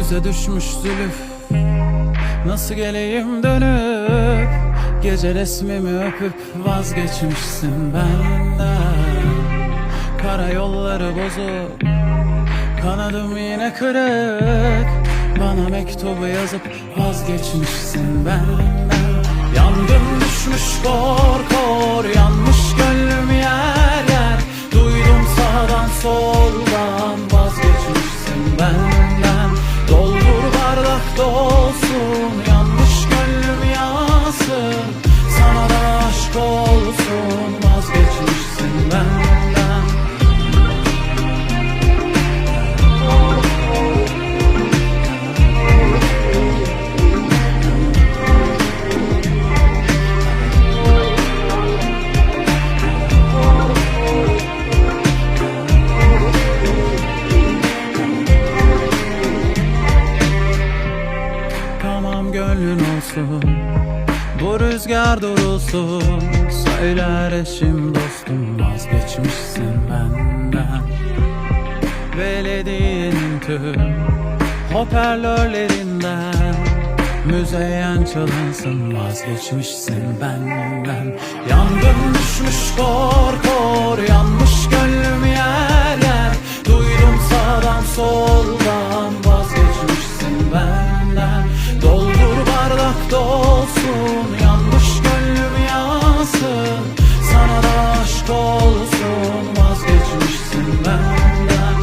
Göze düşmüş zülüf. Nasıl geleyim dönüp Gece resmimi öpüp vazgeçmişsin benden. Kara yolları bozuk Kanadım yine kırık. Bana mektubu yazıp vazgeçmişsin benden. Yangın düşmüş kor kor Yanmış gönlüm bardak olsun Bu rüzgar durulsun Söyler eşim dostum Vazgeçmişsin benden. Belediyenin tüm Hoparlörlerinden Müzeyyen çalınsın Vazgeçmişsin benden. Yangın düşmüş kor olsun Vazgeçmişsin benden.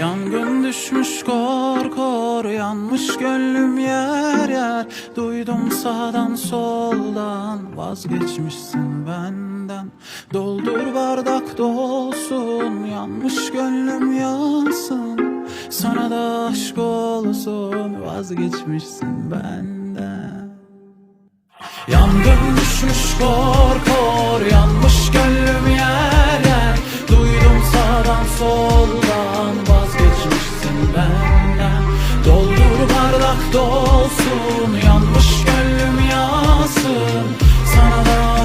Yangın düşmüş kor kor Yanmış gönlüm yer yer. Duydum sağdan soldan Vazgeçmişsin benden. Doldur bardak dolsun Yanmış gönlüm yansın. Sana da aşk olsun Vazgeçmişsin benden. Yangın düşmüş kor kor Yanmış gönlüm yer dolsun Yanmış gönlüm yağsın Sana da